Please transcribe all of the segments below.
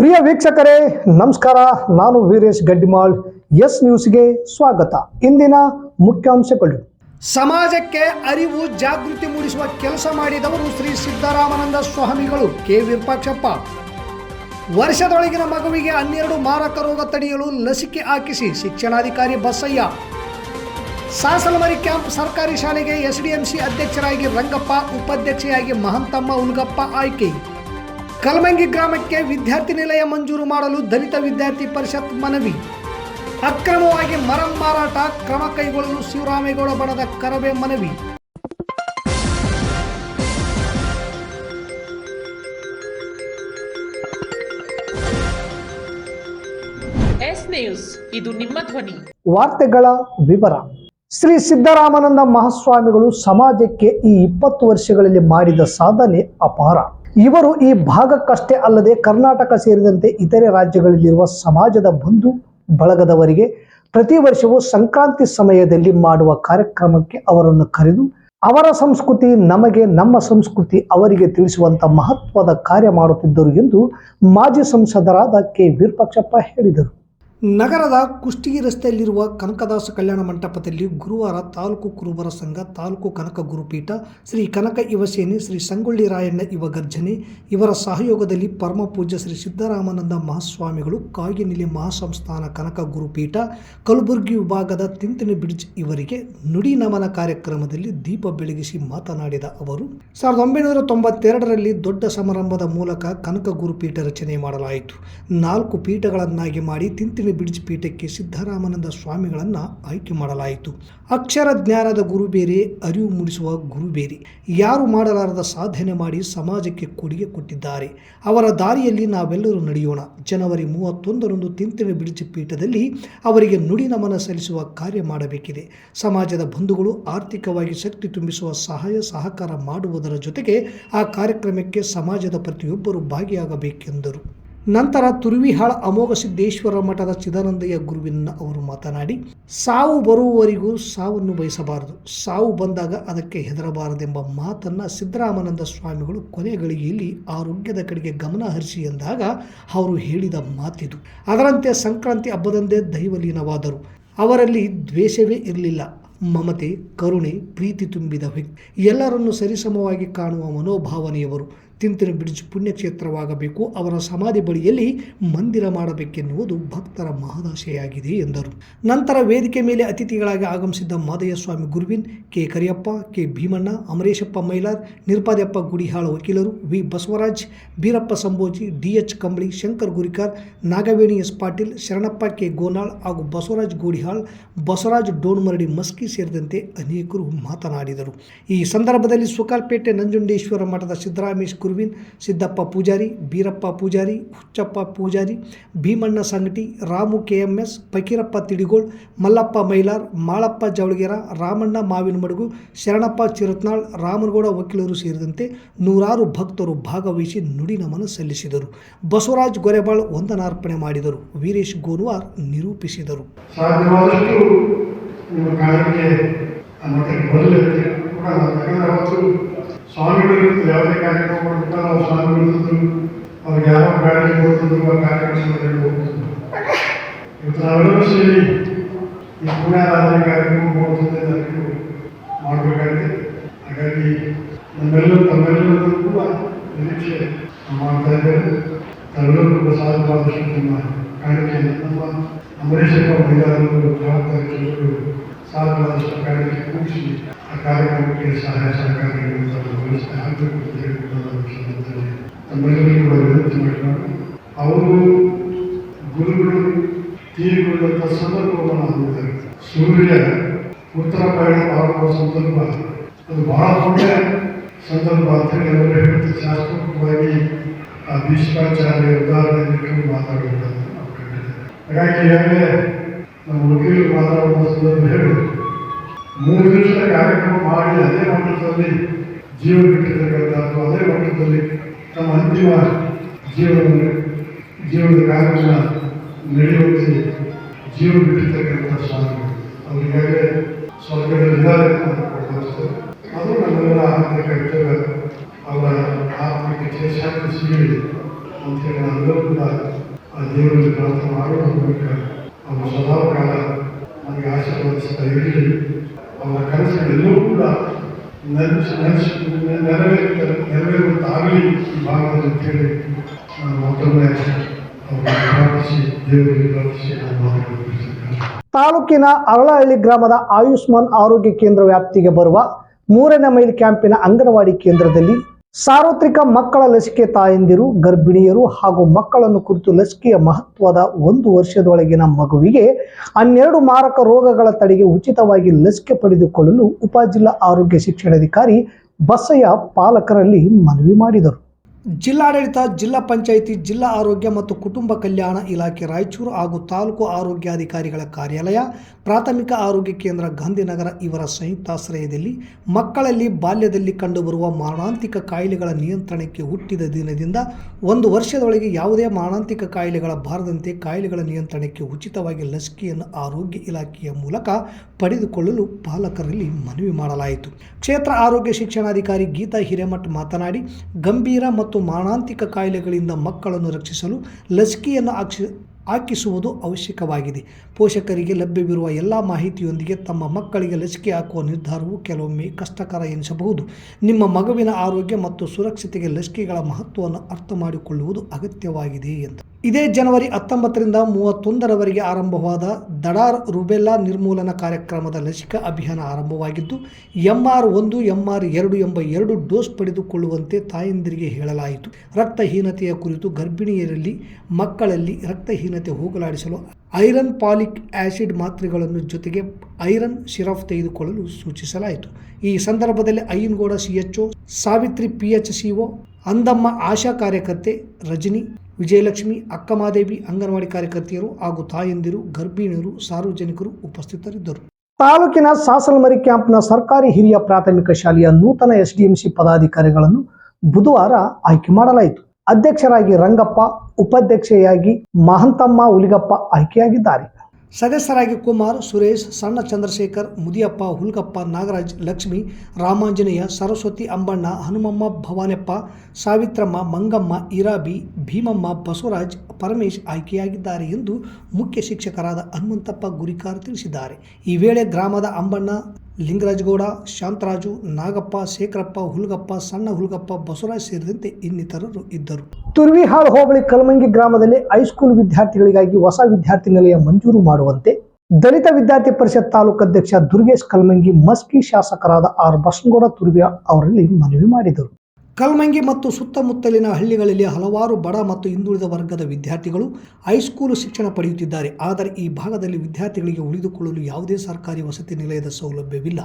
ಪ್ರಿಯ ವೀಕ್ಷಕರೇ, ನಮಸ್ಕಾರ. ನಾನು ವೀರೇಶ್ ಗಡ್ಡಿಮಾಳ್. ಎಸ್ ನ್ಯೂಸ್ಗೆ ಸ್ವಾಗತ. ಇಂದಿನ ಮುಖ್ಯಾಂಶಗಳು. ಸಮಾಜಕ್ಕೆ ಅರಿವು, ಜಾಗೃತಿ ಮೂಡಿಸುವ ಕೆಲಸ ಮಾಡಿದವರು ಶ್ರೀ ಸಿದ್ದರಾಮಾನಂದ ಸ್ವಾಮಿಗಳು ಕೆ. ವಿರೂಪಾಕ್ಷಪ್ಪ. ವರ್ಷದೊಳಗಿನ ಮಗುವಿಗೆ ಹನ್ನೆರಡು ಮಾರಕ ರೋಗ ತಡೆಯಲು ಲಸಿಕೆ ಹಾಕಿಸಿ ಶಿಕ್ಷಣಾಧಿಕಾರಿ ಬಸಯ್ಯ. ಸಾಸಲಮರಿ ಕ್ಯಾಂಪ್ ಸರ್ಕಾರಿ ಶಾಲೆಗೆ ಎಸ್ಡಿಎಂಸಿ ಅಧ್ಯಕ್ಷರಾಗಿ ರಂಗಪ್ಪ, ಉಪಾಧ್ಯಕ್ಷೆಯಾಗಿ ಮಹಂತಮ್ಮ ಉಲ್ಗಪ್ಪ ಆಯ್ಕೆ. ಕಲಮಂಗಿ ಗ್ರಾಮಕ್ಕೆ ವಿದ್ಯಾರ್ಥಿ ನಿಲಯ ಮಂಜೂರು ಮಾಡಲು ದಲಿತ ವಿದ್ಯಾರ್ಥಿ ಪರಿಷತ್ ಮನವಿ. ಅಕ್ರಮವಾಗಿ ಮರ ಮಾರಾಟ ಕ್ರಮ ಕೈಗೊಳ್ಳಲು ಶಿವರಾಮೇಗೌಡ ಬಣದ ಕರವೇ ಮನವಿ. ಎಸ್ ನ್ಯೂಸ್ ಇದು ನಿಮ್ಮ ಧ್ವನಿ. ವಾರ್ತೆಗಳ ವಿವರ. ಶ್ರೀ ಸಿದ್ದರಾಮಾನಂದ ಮಹಾಸ್ವಾಮಿಗಳು ಸಮಾಜಕ್ಕೆ ಈ ಇಪ್ಪತ್ತು ವರ್ಷಗಳಲ್ಲಿ ಮಾಡಿದ ಸಾಧನೆ ಅಪಾರ. ಇವರು ಈ ಭಾಗಕ್ಕಷ್ಟೇ ಅಲ್ಲದೆ ಕರ್ನಾಟಕ ಸೇರಿದಂತೆ ಇತರೆ ರಾಜ್ಯಗಳಲ್ಲಿರುವ ಸಮಾಜದ ಬಂಧು ಬಳಗದವರಿಗೆ ಪ್ರತಿ ವರ್ಷವೂ ಸಂಕ್ರಾಂತಿ ಸಮಯದಲ್ಲಿ ಮಾಡುವ ಕಾರ್ಯಕ್ರಮಕ್ಕೆ ಅವರನ್ನು ಕರೆದು ಅವರ ಸಂಸ್ಕೃತಿ ನಮಗೆ ನಮ್ಮ ಸಂಸ್ಕೃತಿ ಅವರಿಗೆ ತಿಳಿಸುವಂತ ಮಹತ್ವದ ಕಾರ್ಯ ಮಾಡುತ್ತಿದ್ದರು ಎಂದು ಮಾಜಿ ಸಂಸದರಾದ ಕೆ ವೀರಪಕ್ಷಪ್ಪ ಹೇಳಿದರು. ನಗರದ ಕುಷ್ಟಗಿ ರಸ್ತೆಯಲ್ಲಿರುವ ಕನಕದಾಸ ಕಲ್ಯಾಣ ಮಂಟಪದಲ್ಲಿ ಗುರುವಾರ ತಾಲೂಕು ಕುರುಬರ ಸಂಘ, ತಾಲೂಕು ಕನಕ ಗುರುಪೀಠ, ಶ್ರೀ ಕನಕ ಯುವಸೇನೆ, ಶ್ರೀ ಸಂಗೊಳ್ಳಿ ರಾಯಣ್ಣ ಯುವ ಗರ್ಜನೆ, ಇವರ ಸಹಯೋಗದಲ್ಲಿ ಪರಮ ಪೂಜ್ಯ ಶ್ರೀ ಸಿದ್ದರಾಮಾನಂದ ಮಹಾಸ್ವಾಮಿಗಳು, ಕಾಗಿನೆಲೆ ಮಹಾಸಂಸ್ಥಾನ ಕನಕ ಗುರುಪೀಠ, ಕಲಬುರಗಿ ವಿಭಾಗದ ತಿಂತಿನ ಬ್ರಿಡ್ಜ್ ಇವರಿಗೆ ನುಡಿ ನಮನ ಕಾರ್ಯಕ್ರಮದಲ್ಲಿ ದೀಪ ಬೆಳಗಿಸಿ ಮಾತನಾಡಿದ ಅವರು, ಸಾವಿರದ ಒಂಬೈನೂರ ತೊಂಬತ್ತೆರಡರಲ್ಲಿ ದೊಡ್ಡ ಸಮಾರಂಭದ ಮೂಲಕ ಕನಕ ಗುರುಪೀಠ ರಚನೆ ಮಾಡಲಾಯಿತು. ನಾಲ್ಕು ಪೀಠಗಳನ್ನಾಗಿ ಮಾಡಿ ತಿಂತಿನ ಬ್ರಿಡ್ಜ್ ಪೀಠಕ್ಕೆ ಸಿದ್ದರಾಮಾನಂದ ಸ್ವಾಮಿಗಳನ್ನು ಆಯ್ಕೆ ಮಾಡಲಾಯಿತು. ಅಕ್ಷರ ಜ್ಞಾನದ ಗುರು ಬೇರೆ, ಅರಿವು ಮೂಡಿಸುವ ಗುರು ಬೇರೆ. ಯಾರು ಮಾಡಲಾರದ ಸಾಧನೆ ಮಾಡಿ ಸಮಾಜಕ್ಕೆ ಕೊಡುಗೆ ಕೊಟ್ಟಿದ್ದಾರೆ. ಅವರ ದಾರಿಯಲ್ಲಿ ನಾವೆಲ್ಲರೂ ನಡೆಯೋಣ. ಜನವರಿ ಮೂವತ್ತೊಂದರಂದು ತಿಂತಿನ ಬ್ರಿಡ್ಜ್ ಪೀಠದಲ್ಲಿ ಅವರಿಗೆ ನುಡಿ ನಮನ ಸಲ್ಲಿಸುವ ಕಾರ್ಯ ಮಾಡಬೇಕಿದೆ. ಸಮಾಜದ ಬಂಧುಗಳು ಆರ್ಥಿಕವಾಗಿ ಶಕ್ತಿ ತುಂಬಿಸುವ ಸಹಾಯ, ಸಹಕಾರ ಮಾಡುವುದರ ಜೊತೆಗೆ ಆ ಕಾರ್ಯಕ್ರಮಕ್ಕೆ ಸಮಾಜದ ಪ್ರತಿಯೊಬ್ಬರು ಭಾಗಿಯಾಗಬೇಕೆಂದರು. ನಂತರ ತುರುವಿಹಾಳ ಅಮೋಘ ಸಿದ್ದೇಶ್ವರ ಮಠದ ಚಿದಾನಂದಯ್ಯ ಗುರುವಿನ ಅವರು ಮಾತನಾಡಿ, ಸಾವು ಬರುವವರೆಗೂ ಸಾವನ್ನು ಬಯಸಬಾರದು. ಸಾವು ಬಂದಾಗ ಅದಕ್ಕೆ ಹೆದರಬಾರದೆಂಬ ಮಾತನ್ನು ಸಿದ್ದರಾಮಾನಂದ ಸ್ವಾಮಿಗಳು ಕೊನೆ ಗಳಿಗೆಯಲ್ಲಿ ಆರೋಗ್ಯದ ಕಡೆಗೆ ಗಮನ ಹರಿಸಿ ಎಂದಾಗ ಅವರು ಹೇಳಿದ ಮಾತಿದು. ಅದರಂತೆ ಸಂಕ್ರಾಂತಿ ಹಬ್ಬದಂದೇ ದೈವಲೀನವಾದರು. ಅವರಲ್ಲಿ ದ್ವೇಷವೇ ಇರಲಿಲ್ಲ. ಮಮತೆ, ಕರುಣೆ, ಪ್ರೀತಿ ತುಂಬಿದ ವ್ಯಕ್ತಿ. ಎಲ್ಲರನ್ನು ಸರಿಸಮವಾಗಿ ಕಾಣುವ ಮನೋಭಾವನೆಯವರು. ತಿಂತಿನ ಬ್ರಿಡ್ಜ್ ಪುಣ್ಯಕ್ಷೇತ್ರವಾಗಬೇಕು ಅವರ ಸಮಾಧಿ ಬಳಿಯಲ್ಲಿ ಮಂದಿರ ಮಾಡಬೇಕೆನ್ನುವುದು ಭಕ್ತರ ಮಹದಾಶೆಯಾಗಿದೆ ಎಂದರು. ನಂತರ ವೇದಿಕೆ ಮೇಲೆ ಅತಿಥಿಗಳಾಗಿ ಆಗಮಿಸಿದ್ದ ಮಾದಯ್ಯ ಸ್ವಾಮಿ ಗುರುವಿನ್ ಕೆ ಕರಿಯಪ್ಪ, ಕೆ ಭೀಮಣ್ಣ, ಅಮರೇಶಪ್ಪ ಮೈಲಾರ್ ನಿರ್ಪಾದ್ಯಪ್ಪ ಗುಡಿಹಾಳ ವಕೀಲರು, V Basavaraj, Beerappa D H Kambali, Shankar Gurikar, Nagaveni S Patil, Sharanappa K Gonal ಹಾಗೂ ಬಸವರಾಜ್ ಗೋಡಿಹಾಳ್, ಬಸವರಾಜ್ ಡೋಣ್ಮರಡಿ ಮಸ್ಕಿ ಸೇರಿದಂತೆ ಅನೇಕರು ಮಾತನಾಡಿದರು. ಈ ಸಂದರ್ಭದಲ್ಲಿ ಸುಕಾಲ್ಪೇಟೆ ನಂಜುಂಡೇಶ್ವರ ಮಠದ Siddaramesh Guruvin, Siddappa Poojari, Beerappa Poojari, Huchappa Poojari, Bheemanna Sangati, Ramu K M S Fakirappa Tidigol, Mallappa Mailar, Malappa Javalagera, Ramanna Mavina Madugu, Sharanappa ಚಿರತ್ನಾಳ್, Ramanagouda ವಕೀಲರು ಸೇರಿದಂತೆ ನೂರಾರು ಭಕ್ತರು ಭಾಗವಹಿಸಿ ನುಡಿ ನಮನ ಸಲ್ಲಿಸಿದರು. ಬಸವರಾಜ್ ಗೊರೆಬಾಳ್ ವಂದನಾರ್ಪಣೆ ಮಾಡಿದರು. ವೀರೇಶ್ ಗೋನ್ವಾರ್ ನಿರೂಪಿಸಿದರು. ಸಾಧ್ಯವಾದಷ್ಟು ಕೂಡ ಯಾಕಂದ್ರೆ ಅವತ್ತು ಸ್ವಾಮಿಗಳು ಯಾವುದೇ ಕಾರ್ಯಕ್ರಮ ಮಾಡಿದ್ರೆ ನಾವು ಸ್ವಾಮಿಗಳು ಅವ್ರಿಗೆ ಯಾವ ಗಾಡಿ ಕೊಡ್ತಿದ್ರು ಆ ಕಾರ್ಯಕ್ರಮದಲ್ಲಿ ಇವತ್ತು ನಾವೆಲ್ಲರೂ ಸೇರಿ ಈ ಪುಣ್ಯಾರಾಧನೆ ಕಾರ್ಯಕ್ರಮ ಹೋಗ್ತದೆ ನನಗೂ ಮಾಡಬೇಕಾಗಿದೆ ಹಾಗಾಗಿ ನಮ್ಮೆಲ್ಲರೂ ತಮ್ಮೆಲ್ಲರೂ ಕೂಡ ನಿರೀಕ್ಷೆ ಮಾಡ್ತಾ ಇದ್ದೇವೆ ತಾವೆಲ್ಲರೂ ಕೂಡ ಸಾಧ್ಯವಾದಷ್ಟು ನಿಮ್ಮ ಕಾಣಿಕೆಯನ್ನು ನಮ್ಮ ಅಂಬರೀಷಪ್ಪ ಮಹಿಳೆಯರು ಜವಾಬ್ದಾರಿಗಳು ಸಾಧ್ಯವಾದಷ್ಟು ಕಾರ್ಯಕ್ಕೆ ಕೂಡಿಸಿ ಆ ಕಾರ್ಯಕ್ರಮಕ್ಕೆ ಸಹಾಯ ಸಹಕಾರ ತಾವು ವ್ಯವಸ್ಥೆ ಆಗಬೇಕು ಅಂತ ಹೇಳಿಕೊಂಡು ಸಂದರ್ಭದಲ್ಲಿ ತಮ್ಮೆಲ್ಲರಿಗೂ ಕೂಡ ವಿನಂತಿ ಮಾಡಿಕೊಂಡು ಅವರು ಗುರುಗಳು ತೀರಿಕೊಂಡಂಥ ಸಂದರ್ಭವನ್ನು ಹೊಂದಿದ್ದಾರೆ. ಸೂರ್ಯ ಉತ್ತರ ಪಯಣ ಮಾಡುವ ಸಂದರ್ಭ, ಅದು ಬಹಳ ದೊಡ್ಡ ಸಂದರ್ಭ ಅಂತ ಹೇಳಿ ಅವರು ಶಾಸ್ತ್ರೋಕ್ತವಾಗಿ ಆ ಭೀಷ್ಮಾಚಾರ್ಯ ಉದಾಹರಣೆ ಇಟ್ಕೊಂಡು ನಾವು ಹಾಗಾಗಿ ಈಗಾಗಲೇ ನಮ್ಮ ವಕೀಲರು ಮಾತಾಡುವ ಸಂದರ್ಭ ಮೂರು ದಿವಸದ ಕಾರ್ಯಕ್ರಮ ಮಾಡಿ ಅದೇ ಮಟ್ಟದಲ್ಲಿ ಜೀವ ಬಿಟ್ಟಿರ್ತಕ್ಕಂಥದ್ದು ಅದೇ ಮಟ್ಟದಲ್ಲಿ ತಮ್ಮ ಅಂತಿಮ ಜೀವನ ಜೀವನದ ಕಾರ್ಯಕ್ರಮ ನಡೆಯುವಂತೆ ಜೀವ ಬಿಟ್ಟಿರ್ತಕ್ಕಂಥ ಸ್ವಾಮಿಗಳು ಅವರಿಗಾಗಲೇ ಸ್ವರ್ಗದಲ್ಲಿ ಇದ್ದಾರೆ ಅಂತ ಭಾವಿಸ್ತೇವೆ. ಅದು ನಮ್ಮೆಲ್ಲರ ಆತ್ಮಿಕ ಕರ್ತವ್ಯ. ಅವರ ಆತ್ಮಿಕ ಚೇಷಾಂತಿ ಸಿಗಲಿ ಅಂತೇಳಿ ನಾವೆಲ್ಲರೂ ಕೂಡ ಆ ದೇವರಲ್ಲಿ ಪ್ರಾರ್ಥನೆ ಮಾಡುವ ಮೂಲಕ ಅವರು ಸದಾ ಕಾಲ ನಮಗೆ ಆಶೀರ್ವದಿಸ್ತಾ ಇರಲಿ ಅವರ ಕನಸುಗಳೆಲ್ಲವೂ ಕೂಡ ನೆನಪು ನೆನಸು ನೆರವೇರುತ್ತಾರೆ ನೆರವೇರುವಂತಾಗಲಿ ಈ ಭಾಗದಲ್ಲಿ ಅಂತೇಳಿ ನಾನು ಮತ್ತೊಮ್ಮೆ ಪ್ರಾರ್ಥಿಸಿ, ದೇವರಿಗೆ ಪ್ರಾರ್ಥಿಸಿ ನಾನು ಮಾತುಗಳನ್ನು ಮುಗಿಸುತ್ತೇನೆ. ತಾಲೂಕಿನ ಅರಳಹಳ್ಳಿ ಗ್ರಾಮದ ಆಯುಷ್ಮಾನ್ ಆರೋಗ್ಯ ಕೇಂದ್ರ ವ್ಯಾಪ್ತಿಗೆ ಬರುವ ಮೂರನೇ ಮೈಲ್ ಕ್ಯಾಂಪಿನ ಅಂಗನವಾಡಿ ಕೇಂದ್ರದಲ್ಲಿ ಸಾರ್ವತ್ರಿಕ ಮಕ್ಕಳ ಲಸಿಕೆ ತಾಯಂದಿರು, ಗರ್ಭಿಣಿಯರು ಹಾಗೂ ಮಕ್ಕಳನ್ನು ಕುರಿತು ಲಸಿಕೆಯ ಮಹತ್ವದ ಒಂದು ವರ್ಷದೊಳಗಿನ ಮಗುವಿಗೆ ಹನ್ನೆರಡು ಮಾರಕ ರೋಗಗಳ ತಡೆಗೆ ಉಚಿತವಾಗಿ ಲಸಿಕೆ ಪಡೆದುಕೊಳ್ಳಲು ಉಪಜಿಲ್ಲಾ ಆರೋಗ್ಯ ಶಿಕ್ಷಣಾಧಿಕಾರಿ ಬಸಯ್ಯ ಪಾಲಕರಲ್ಲಿ ಮನವಿ ಮಾಡಿದರು. ಜಿಲ್ಲಾಡಳಿತ, ಜಿಲ್ಲಾ ಪಂಚಾಯಿತಿ, ಜಿಲ್ಲಾ ಆರೋಗ್ಯ ಮತ್ತು ಕುಟುಂಬ ಕಲ್ಯಾಣ ಇಲಾಖೆ ರಾಯಚೂರು ಹಾಗೂ ತಾಲೂಕು ಆರೋಗ್ಯಾಧಿಕಾರಿಗಳ ಕಾರ್ಯಾಲಯ, ಪ್ರಾಥಮಿಕ ಆರೋಗ್ಯ ಕೇಂದ್ರ ಗಾಂಧಿನಗರ ಇವರ ಸಂಯುಕ್ತಾಶ್ರಯದಲ್ಲಿ ಮಕ್ಕಳಲ್ಲಿ ಬಾಲ್ಯದಲ್ಲಿ ಕಂಡುಬರುವ ಮಾರಣಾಂತಿಕ ಕಾಯಿಲೆಗಳ ನಿಯಂತ್ರಣಕ್ಕೆ ಹುಟ್ಟಿದ ದಿನದಿಂದ ಒಂದು ವರ್ಷದೊಳಗೆ ಯಾವುದೇ ಮಾರಣಾಂತಿಕ ಕಾಯಿಲೆಗಳ ಬಾರದಂತೆ ಕಾಯಿಲೆಗಳ ನಿಯಂತ್ರಣಕ್ಕೆ ಉಚಿತವಾಗಿ ಲಸಿಕೆಯನ್ನು ಆರೋಗ್ಯ ಇಲಾಖೆಯ ಮೂಲಕ ಪಡೆದುಕೊಳ್ಳಲು ಪಾಲಕರಲ್ಲಿ ಮನವಿ ಮಾಡಲಾಯಿತು. ಕ್ಷೇತ್ರ ಆರೋಗ್ಯ ಶಿಕ್ಷಣಾಧಿಕಾರಿ ಗೀತಾ ಹಿರೇಮಠ್ ಮಾತನಾಡಿ, ಗಂಭೀರ ಮತ್ತು ಮಾರಣಾಂತಿಕ ಕಾಯಿಲೆಗಳಿಂದ ಮಕ್ಕಳನ್ನು ರಕ್ಷಿಸಲು ಲಸಿಕೆಯನ್ನು ಹಾಕಿಸಿ ಹಾಕಿಸುವುದು ಅವಶ್ಯಕವಾಗಿದೆ. ಪೋಷಕರಿಗೆ ಲಭ್ಯವಿರುವ ಎಲ್ಲ ಮಾಹಿತಿಯೊಂದಿಗೆ ತಮ್ಮ ಮಕ್ಕಳಿಗೆ ಲಸಿಕೆ ಹಾಕುವ ನಿರ್ಧಾರವು ಕೆಲವೊಮ್ಮೆ ಕಷ್ಟಕರ ಎನಿಸಬಹುದು. ನಿಮ್ಮ ಮಗುವಿನ ಆರೋಗ್ಯ ಮತ್ತು ಸುರಕ್ಷತೆಗೆ ಲಸಿಕೆಗಳ ಮಹತ್ವವನ್ನು ಅರ್ಥ ಮಾಡಿಕೊಳ್ಳುವುದು ಅಗತ್ಯವಾಗಿದೆ ಎಂದು ಇದೇ ಜನವರಿ ಹತ್ತೊಂಬತ್ತರಿಂದ ಮೂವತ್ತೊಂದರವರೆಗೆ ಆರಂಭವಾದ ದಡಾರ್ ರುಬೆಲ್ಲಾ ನಿರ್ಮೂಲನಾ ಕಾರ್ಯಕ್ರಮದ ಲಸಿಕಾ ಅಭಿಯಾನ ಆರಂಭವಾಗಿದ್ದು ಎಂ ಆರ್ ಒಂದು ಎಂ ಆರ್ ಎರಡು ಎಂಬ ಎರಡು ಡೋಸ್ ಪಡೆದುಕೊಳ್ಳುವಂತೆ ತಾಯಂದಿರಿಗೆ ಹೇಳಲಾಯಿತು. ರಕ್ತಹೀನತೆಯ ಕುರಿತು ಗರ್ಭಿಣಿಯರಲ್ಲಿ ಮಕ್ಕಳಲ್ಲಿ ರಕ್ತಹೀನತೆ ಹೋಗಲಾಡಿಸಲು ಐರನ್ ಪಾಲಿಕ್ ಆಸಿಡ್ ಮಾತ್ರೆಗಳನ್ನು ಜೊತೆಗೆ ಐರನ್ ಶಿರಫ್ ತೆಗೆದುಕೊಳ್ಳಲು ಸೂಚಿಸಲಾಯಿತು. ಈ ಸಂದರ್ಭದಲ್ಲಿ Ayyanagouda CHO Savitri PH CO Andamma ASHA ಕಾರ್ಯಕರ್ತೆ ರಜನಿ ವಿಜಯಲಕ್ಷ್ಮಿ, ಅಕ್ಕಮಾದೇವಿ, ಅಂಗನವಾಡಿ ಕಾರ್ಯಕರ್ತೆಯರು ಹಾಗೂ ತಾಯಂದಿರು, ಗರ್ಭಿಣಿಯರು, ಸಾರ್ವಜನಿಕರು ಉಪಸ್ಥಿತರಿದ್ದರು. ತಾಲೂಕಿನ ಸಾಸಲಮರಿ ಕ್ಯಾಂಪ್ನ ಸರ್ಕಾರಿ ಹಿರಿಯ ಪ್ರಾಥಮಿಕ ಶಾಲೆಯ ನೂತನ ಎಸ್ಡಿಎಂಸಿ ಪದಾಧಿಕಾರಿಗಳನ್ನು ಬುಧವಾರ ಆಯ್ಕೆ ಮಾಡಲಾಯಿತು. ಅಧ್ಯಕ್ಷರಾಗಿ ರಂಗಪ್ಪ, ಉಪಾಧ್ಯಕ್ಷೆಯಾಗಿ ಮಹಂತಮ್ಮ ಹುಲಿಗಪ್ಪ ಆಯ್ಕೆಯಾಗಿದ್ದಾರೆ. ಸದಸ್ಯರಾಗಿ ಕುಮಾರ್, ಸುರೇಶ್, ಸಣ್ಣ ಚಂದ್ರಶೇಖರ್, ಮುದಿಯಪ್ಪ, ಹುಲ್ಗಪ್ಪ, ನಾಗರಾಜ್, ಲಕ್ಷ್ಮಿ, ರಾಮಾಂಜನೇಯ, ಸರಸ್ವತಿ ಅಂಬಣ್ಣ, ಹನುಮಮ್ಮ, ಭವಾನಪ್ಪ, ಸಾವಿತ್ರಮ್ಮ, ಮಂಗಮ್ಮ, ಇರಾಬಿ, ಭೀಮಮ್ಮ, ಬಸವರಾಜ್ ಪರಮೇಶ್ ಆಯ್ಕೆಯಾಗಿದ್ದಾರೆ ಎಂದು ಮುಖ್ಯ ಶಿಕ್ಷಕರಾದ ಹನುಮಂತಪ್ಪ ಗುರಿಕಾರ್ ತಿಳಿಸಿದ್ದಾರೆ. ಈ ವೇಳೆ ಗ್ರಾಮದ ಅಂಬಣ್ಣ ಲಿಂಗರಾಜಗೌಡ, ಶಾಂತರಾಜು, ನಾಗಪ್ಪ, ಶೇಖರಪ್ಪ, ಹುಲ್ಗಪ್ಪ, ಸಣ್ಣ ಹುಲ್ಗಪ್ಪ, ಬಸವರಾಜ್ ಸೇರಿದಂತೆ ಇನ್ನಿತರರು ಇದ್ದರು. ತುರ್ವಿಹಾಳ್ ಹೋಬಳಿ ಕಲಮಂಗಿ ಗ್ರಾಮದಲ್ಲಿ ಹೈಸ್ಕೂಲ್ ವಿದ್ಯಾರ್ಥಿಗಳಿಗಾಗಿ ಹೊಸ ವಿದ್ಯಾರ್ಥಿ ನಿಲಯ ಮಂಜೂರು ಮಾಡುವಂತೆ ದಲಿತ ವಿದ್ಯಾರ್ಥಿ ಪರಿಷತ್ ತಾಲೂಕು ಅಧ್ಯಕ್ಷ ದುರ್ಗೇಶ್ ಕಲ್ಮಂಗಿ ಮಸ್ಕಿ ಶಾಸಕರಾದ ಆರ್ ಬಸನಗೌಡ ತುರ್ವಿಹಾಳ್ ಅವರಲ್ಲಿ ಮನವಿ ಮಾಡಿದರು. ಕಲ್ಮಂಗಿ ಮತ್ತು ಸುತ್ತಮುತ್ತಲಿನ ಹಳ್ಳಿಗಳಲ್ಲಿ ಹಲವಾರು ಬಡ ಮತ್ತು ಹಿಂದುಳಿದ ವರ್ಗದ ವಿದ್ಯಾರ್ಥಿಗಳು ಹೈಸ್ಕೂಲು ಶಿಕ್ಷಣ ಪಡೆಯುತ್ತಿದ್ದಾರೆ. ಆದರೆ ಈ ಭಾಗದಲ್ಲಿ ವಿದ್ಯಾರ್ಥಿಗಳಿಗೆ ಉಳಿದುಕೊಳ್ಳಲು ಯಾವುದೇ ಸರ್ಕಾರಿ ವಸತಿ ನಿಲಯದ ಸೌಲಭ್ಯವಿಲ್ಲ.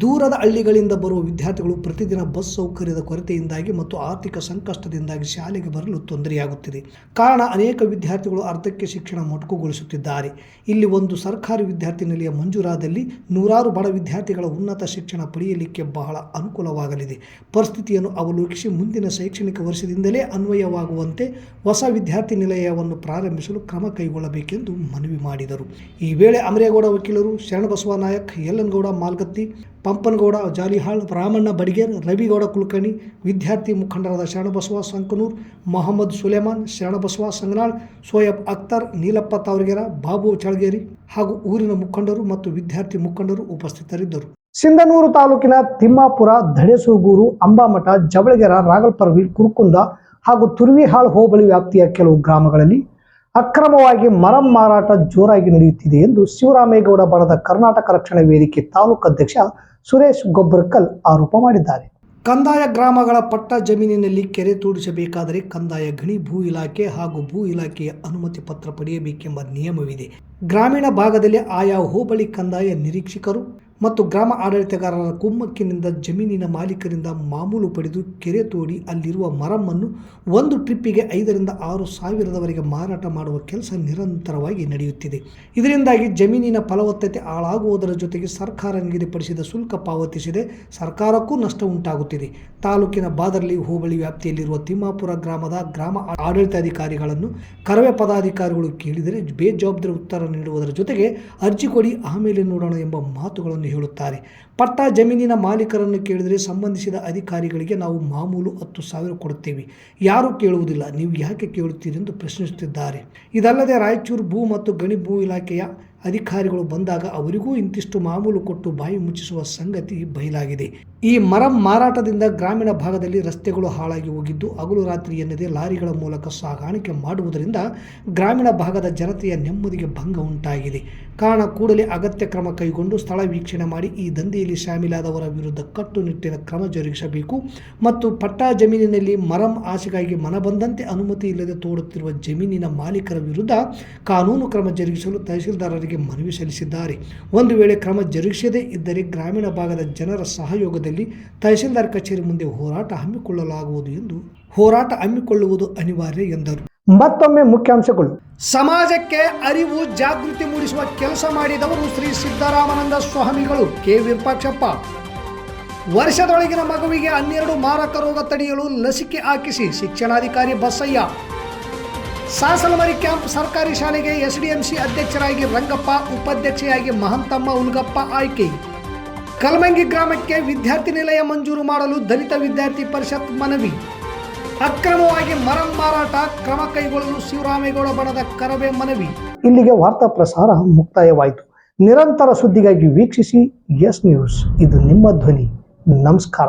ದೂರದ ಹಳ್ಳಿಗಳಿಂದ ಬರುವ ವಿದ್ಯಾರ್ಥಿಗಳು ಪ್ರತಿದಿನ ಬಸ್ ಸೌಕರ್ಯದ ಕೊರತೆಯಿಂದಾಗಿ ಮತ್ತು ಆರ್ಥಿಕ ಸಂಕಷ್ಟದಿಂದಾಗಿ ಶಾಲೆಗೆ ಬರಲು ತೊಂದರೆಯಾಗುತ್ತಿದೆ. ಕಾರಣ, ಅನೇಕ ವಿದ್ಯಾರ್ಥಿಗಳು ಅರ್ಧಕ್ಕೆ ಶಿಕ್ಷಣ ಮೊಟಕುಗೊಳಿಸುತ್ತಿದ್ದಾರೆ. ಇಲ್ಲಿ ಒಂದು ಸರ್ಕಾರಿ ವಿದ್ಯಾರ್ಥಿ ನಿಲಯ ಮಂಜೂರಾದಲ್ಲಿ ನೂರಾರು ಬಡ ವಿದ್ಯಾರ್ಥಿಗಳ ಉನ್ನತ ಶಿಕ್ಷಣ ಪಡೆಯಲಿಕ್ಕೆ ಬಹಳ ಅನುಕೂಲವಾಗಲಿದೆ. ಪರಿಸ್ಥಿತಿಯನ್ನು ಅವಲೋಕಿಸಿ ಮುಂದಿನ ಶೈಕ್ಷಣಿಕ ವರ್ಷದಿಂದಲೇ ಅನ್ವಯವಾಗುವಂತೆ ಹೊಸ ವಿದ್ಯಾರ್ಥಿ ನಿಲಯವನ್ನು ಪ್ರಾರಂಭಿಸಲು ಕ್ರಮ ಕೈಗೊಳ್ಳಬೇಕೆಂದು ಮನವಿ ಮಾಡಿದರು. ಈ ವೇಳೆ ಅಮರೇಗೌಡ ವಕೀಲರು ಶರಣಬಸವ ನಾಯಕ್ ಯಲ್ಲನಗೌಡ ಮಾಲ್ಗತ್ತಿ ಪಂಪನಗೌಡ, ಜಾಲಿಹಾಳ್, ರಾಮಣ್ಣ ಬಡಿಗೇರ್, ರವಿಗೌಡ ಕುಲಕರ್ಣಿ, ವಿದ್ಯಾರ್ಥಿ ಮುಖಂಡರಾದ ಶರಣಬಸವ ಸಂಕನೂರ್, ಮೊಹಮ್ಮದ್ ಸುಲೇಮಾನ್ ಶರಣಬಸವ ಸಂಗನಾಳ್, ಸೋಯಬ್ ಅಖ್ತರ್, ನೀಲಪ್ಪ ತಾವರ್ಗೆರ, ಬಾಬು ಚಳಗೇರಿ ಹಾಗೂ ಊರಿನ ಮುಖಂಡರು ಮತ್ತು ವಿದ್ಯಾರ್ಥಿ ಮುಖಂಡರು ಉಪಸ್ಥಿತರಿದ್ದರು. ಸಿಂಧನೂರು ತಾಲೂಕಿನ ತಿಮ್ಮಾಪುರ ಧಡೆಸೂಗೂರು ಅಂಬಾಮಠ, ಜವಳಗೆರ, ರಾಗಲ್ಪರ್ವಿ, ಕುರುಕುಂದ ಹಾಗೂ ತುರ್ವಿಹಾಳ್ ಹೋಬಳಿ ವ್ಯಾಪ್ತಿಯ ಕೆಲವು ಗ್ರಾಮಗಳಲ್ಲಿ ಅಕ್ರಮವಾಗಿ ಮರ ಮಾರಾಟ ಜೋರಾಗಿ ನಡೆಯುತ್ತಿದೆ ಎಂದು ಶಿವರಾಮೇಗೌಡ ಬಣದ ಕರ್ನಾಟಕ ರಕ್ಷಣಾ ವೇದಿಕೆ ತಾಲೂಕು ಅಧ್ಯಕ್ಷ ಸುರೇಶ್ ಗೊಬ್ಬರ್ಕಲ್ ಆರೋಪ ಮಾಡಿದ್ದಾರೆ. ಕಂದಾಯ ಗ್ರಾಮಗಳ ಪಟ್ಟ ಜಮೀನಿನಲ್ಲಿ ಕೆರೆ ತೋಡಿಸಬೇಕಾದರೆ ಕಂದಾಯ ಗಣಿ, ಭೂ ಇಲಾಖೆ ಹಾಗೂ ಭೂ ಇಲಾಖೆಯ ಅನುಮತಿ ಪತ್ರ ಪಡೆಯಬೇಕೆಂಬ ನಿಯಮವಿದೆ. ಗ್ರಾಮೀಣ ಭಾಗದಲ್ಲಿ ಆಯಾ ಹೋಬಳಿ ಕಂದಾಯ ನಿರೀಕ್ಷಕರು ಮತ್ತು ಗ್ರಾಮ ಆಡಳಿತಗಾರರ ಕುಮ್ಮಕ್ಕಿನಿಂದ ಜಮೀನಿನ ಮಾಲೀಕರಿಂದ ಮಾಮೂಲು ಪಡೆದು ಕೆರೆ ತೋಡಿ ಅಲ್ಲಿರುವ ಮರಮ್ಮನ್ನು ಒಂದು ಟ್ರಿಪ್ಪಿಗೆ ಐದರಿಂದ ಆರು ಸಾವಿರದವರೆಗೆ ಮಾರಾಟ ಮಾಡುವ ಕೆಲಸ ನಿರಂತರವಾಗಿ ನಡೆಯುತ್ತಿದೆ. ಇದರಿಂದಾಗಿ ಜಮೀನಿನ ಫಲವತ್ತತೆ ಹಾಳಾಗುವುದರ ಜೊತೆಗೆ ಸರ್ಕಾರ ನಿಗದಿಪಡಿಸಿದ ಶುಲ್ಕ ಪಾವತಿಸಿದೆ ಸರ್ಕಾರಕ್ಕೂ ನಷ್ಟ ಉಂಟಾಗುತ್ತಿದೆ. ತಾಲೂಕಿನ ಬಾದರ್ಲಿ ಹೋಬಳಿ ವ್ಯಾಪ್ತಿಯಲ್ಲಿರುವ ತಿಮ್ಮಾಪುರ ಗ್ರಾಮದ ಗ್ರಾಮ ಆಡಳಿತಾಧಿಕಾರಿಗಳನ್ನು ಕರವೇ ಪದಾಧಿಕಾರಿಗಳು ಕೇಳಿದರೆ ಬೇಜವಾಬ್ದಾರಿ ಉತ್ತರ ನೀಡುವುದರ ಜೊತೆಗೆ ಅರ್ಜಿ ಕೊಡಿ ಆಮೇಲೆ ನೋಡೋಣ ಎಂಬ ಮಾತುಗಳನ್ನು ಎಂದು ಹೇಳುತ್ತಾರೆ. ಪಟ್ಟ ಜಮೀನಿನ ಮಾಲೀಕರನ್ನು ಕೇಳಿದರೆ ಸಂಬಂಧಿಸಿದ ಅಧಿಕಾರಿಗಳಿಗೆ ನಾವು ಮಾಮೂಲು ಹತ್ತು ಸಾವಿರ ಕೊಡುತ್ತೇವೆ. ಯಾರೂ ಕೇಳುವುದಿಲ್ಲ. ನೀವು ಯಾಕೆ ಕೇಳುತ್ತೀರಿ ಎಂದು ಪ್ರಶ್ನಿಸುತ್ತಿದ್ದಾರೆ. ಇದಲ್ಲದೆ ರಾಯಚೂರು ಭೂ ಮತ್ತು ಗಣಿ ಭೂ ಇಲಾಖೆಯ ಅಧಿಕಾರಿಗಳು ಬಂದಾಗ ಅವರಿಗೂ ಇಂತಿಷ್ಟು ಮಾಮೂಲು ಕೊಟ್ಟು ಬಾಯಿ ಮುಚ್ಚಿಸುವ ಸಂಗತಿ ಬಯಲಾಗಿದೆ. ಈ ಮರ ಮಾರಾಟದಿಂದ ಗ್ರಾಮೀಣ ಭಾಗದಲ್ಲಿ ರಸ್ತೆಗಳು ಹಾಳಾಗಿ ಹೋಗಿದ್ದು, ಹಗಲು ರಾತ್ರಿ ಎನ್ನದೇ ಲಾರಿಗಳ ಮೂಲಕ ಸಾಗಾಣಿಕೆ ಮಾಡುವುದರಿಂದ ಗ್ರಾಮೀಣ ಭಾಗದ ಜನತೆಯ ನೆಮ್ಮದಿಗೆ ಭಂಗ ಉಂಟಾಗಿದೆ. ಕಾರಣ ಕೂಡಲೇ ಅಗತ್ಯ ಕ್ರಮ ಕೈಗೊಂಡು ಸ್ಥಳ ವೀಕ್ಷಣೆ ಮಾಡಿ ಈ ದಂಧೆಯಲ್ಲಿ ಶಾಮೀಲಾದವರ ವಿರುದ್ಧ ಕಟ್ಟುನಿಟ್ಟಿನ ಕ್ರಮ ಜರುಗಿಸಬೇಕು ಮತ್ತು ಪಟ್ಟಾ ಜಮೀನಿನಲ್ಲಿ ಮರಂ ಆಸೆಗಾಗಿ ಮನಬಂದಂತೆ ಅನುಮತಿ ಇಲ್ಲದೆ ತೋಡುತ್ತಿರುವ ಜಮೀನಿನ ಮಾಲೀಕರ ವಿರುದ್ಧ ಕಾನೂನು ಕ್ರಮ ಜರುಗಿಸಲು ತಹಸೀಲ್ದಾರರಿಗೆ ಮನವಿ ಸಲ್ಲಿಸಿದ್ದಾರೆ. ಒಂದು ವೇಳೆ ಕ್ರಮ ಜರುಗಿಸದೇ ಇದ್ದರೆ ಗ್ರಾಮೀಣ ಭಾಗದ ಜನರ ಸಹಯೋಗದಲ್ಲಿ ತಹಸೀಲ್ದಾರ್ ಕಚೇರಿ ಮುಂದೆ ಹೋರಾಟ ಹಮ್ಮಿಕೊಳ್ಳಲಾಗುವುದು ಎಂದು ಹೋರಾಟ ಹಮ್ಮಿಕೊಳ್ಳುವುದು ಅನಿವಾರ್ಯ ಎಂದರು. ಮತ್ತೊಮ್ಮೆ ಮುಖ್ಯಾಂಶಗಳು. ಸಮಾಜಕ್ಕೆ ಅರಿವು ಜಾಗೃತಿ ಮೂಡಿಸುವ ಕೆಲಸ ಮಾಡಿದವರು ಶ್ರೀ ಸಿದ್ದರಾಮಾನಂದ ಸ್ವಾಮಿಗಳು. ಕೆ. ವಿರೂಪಾಕ್ಷಪ್ಪ. ವರ್ಷದೊಳಗಿನ ಮಗುವಿಗೆ ಹನ್ನೆರಡು ಮಾರಕ ರೋಗ ತಡೆಯಲು ಲಸಿಕೆ ಹಾಕಿಸಿ ಶಿಕ್ಷಣಾಧಿಕಾರಿ ಬಸಯ್ಯ. ಸಾಸಲಮರಿ ಕ್ಯಾಂಪ್ ಸರ್ಕಾರಿ ಶಾಲೆಗೆ ಎಸ್ಡಿಎಂಸಿ ಅಧ್ಯಕ್ಷರಾಗಿ ರಂಗಪ್ಪ, ಉಪಾಧ್ಯಕ್ಷೆಯಾಗಿ ಮಹಂತಮ್ಮ ಉಲ್ಗಪ್ಪ ಆಯ್ಕೆ. ಕಲಮಂಗಿ ಗ್ರಾಮಕ್ಕೆ ವಿದ್ಯಾರ್ಥಿ ನಿಲಯ ಮಂಜೂರು ಮಾಡಲು ದಲಿತ ವಿದ್ಯಾರ್ಥಿ ಪರಿಷತ್ ಮನವಿ. ಅಕ್ರಮವಾಗಿ ಮರ ಮಾರಾಟ ಕ್ರಮ ಕೈಗೊಳ್ಳಲು ಶಿವರಾಮೇಗೌಡ ಬಣದ ಕರವೇ ಮನವಿ. ಇಲ್ಲಿಗೆ ವಾರ್ತಾ ಪ್ರಸಾರ ಮುಕ್ತಾಯವಾಯಿತು. ನಿರಂತರ ಸುದ್ದಿಗಾಗಿ ವೀಕ್ಷಿಸಿ ಎಸ್ ನ್ಯೂಸ್. ಇದು ನಿಮ್ಮ ಧ್ವನಿ. ನಮಸ್ಕಾರ.